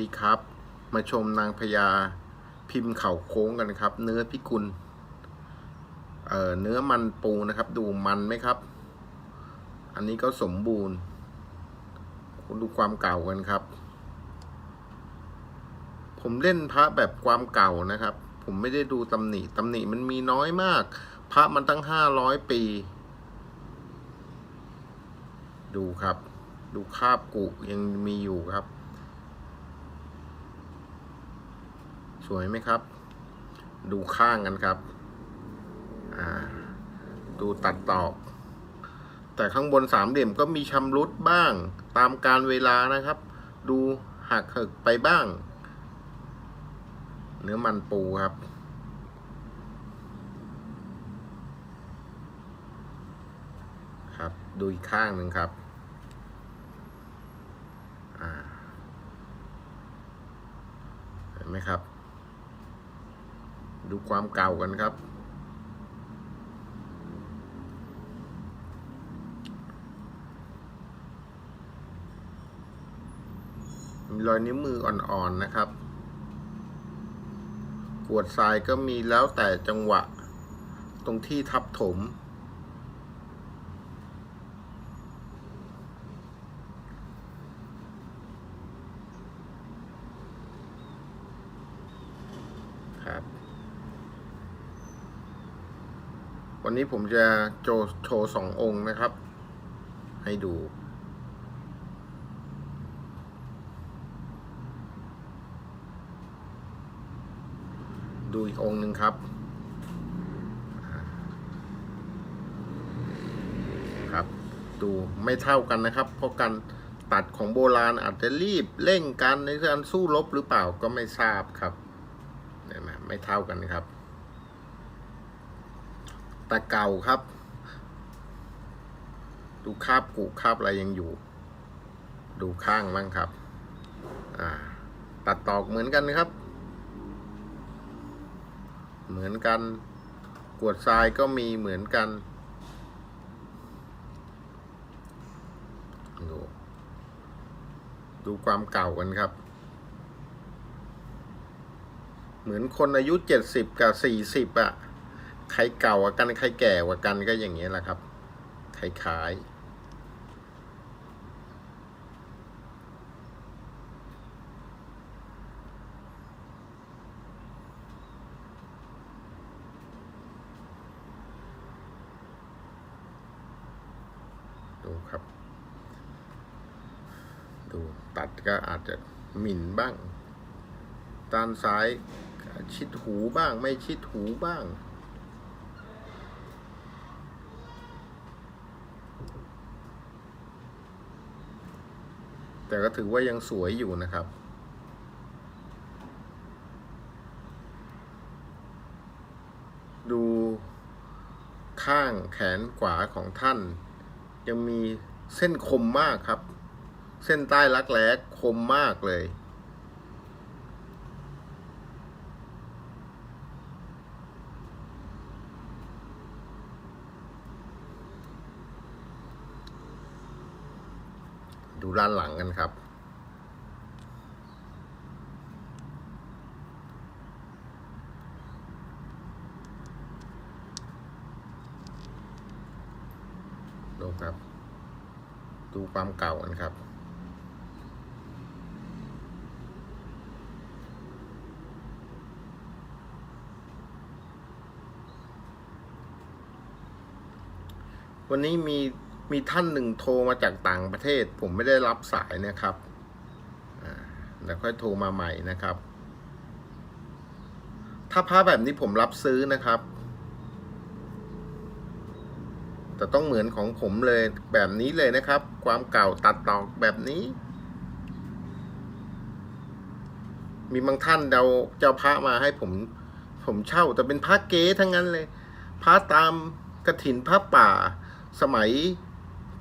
ดีครับ มาชมนางพญาพิมพ์เข่าโค้งกันครับ เนื้อพิกุลเอ่อเนื้อมันปูนะครับ ดูมันไหมครับ อันนี้ก็สมบูรณ์ดูความเก่ากันครับ ผมเล่นพระแบบความเก่านะครับ ผมไม่ได้ดูตำหนิตำหนิมันมีน้อยมาก พระมันตั้งห้าร้อยปี ดูครับ ดูคาบกุยังมีอยู่ครับ สวยไหมครับ ดูข้างกันครับ อ่า ดูตัดตอก แต่ข้างบนสามเหลี่ยมก็มีชำรุดบ้างตามการเวลานะครับ ดูหักเหิกไปบ้าง เนื้อมันปูครับครับดูอีกข้างหนึ่งครับ เห็นไหมครับ ดูความเก่ากันครับ มีรอยนิ้วมืออ่อนๆนะครับ กวดทรายก็มีแล้วแต่จังหวะ ตรงที่ทับถม ครับ วันนี้ผมจะโจโชว์สององค์นะครับ ให้ดู ดูอีกองค์หนึ่งครับ ครับ ดูไม่เท่ากันนะครับ เพราะการตัดของโบราณอาจจะรีบเร่งกันในการสู้รบหรือเปล่าก็ไม่ทราบครับ ไม่เท่ากันครับ แต่เก่าครับ ดูคาบกุคาบอะไรยังอยู่ ดูข้างบ้างครับ อ่า ตัดตอกเหมือนกันนะครับ เหมือนกัน กวดทรายก็มีเหมือนกันดูดูความเก่ากันครับ เหมือนคนอายุเจ็ดสิบกับสี่สิบอะ ใครเก่ากว่ากันใครแก่กว่ากันก็อย่างนี้ยแหละครับคล้ายๆดูครับ ดูตัดก็อาจจะหมิ่นบ้าง ด้านซ้ายชิดหูบ้างไม่ชิดหูบ้าง แต่ก็ถือว่ายังสวยอยู่นะครับ ดูข้างแขนขวาของท่าน ยังมีเส้นคมมากครับ เส้นใต้รักแร้คมมากเลย ดูด้านหลังกันครับ ดูครับ ดูความเก่ากันครับวันนี้มี มีท่านหนึ่งโทรมาจากต่างประเทศ ผมไม่ได้รับสายนะครับแล้วค่อยโทรมาใหม่นะครับ ถ้าพระแบบนี้ผมรับซื้อนะครับ แต่ต้องเหมือนของผมเลยแบบนี้เลยนะครับ ความเก่าตัดตอกแบบนี้ มีบางท่านเดาเจ้าพระมาให้ผมผมเช่า แต่เป็นพระเก๊ทั้งนั้นเลย พระตามกระถินพระป่าสมัย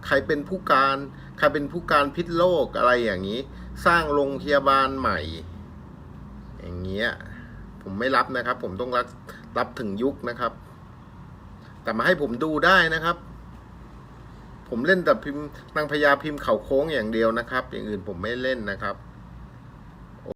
ใครเป็นผู้การ ใครเป็นผู้การพิษโลกอะไรอย่างนี้ สร้างโรงพยาบาลใหม่ อย่างเงี้ยผมไม่รับนะครับ ผมต้องรับรับถึงยุคนะครับ แต่มาให้ผมดูได้นะครับ ผมเล่นแต่พิมพ์นางพญาพิมพ์เข่าโค้งอย่างเดียวนะครับ อย่างอื่นผมไม่เล่นนะครับ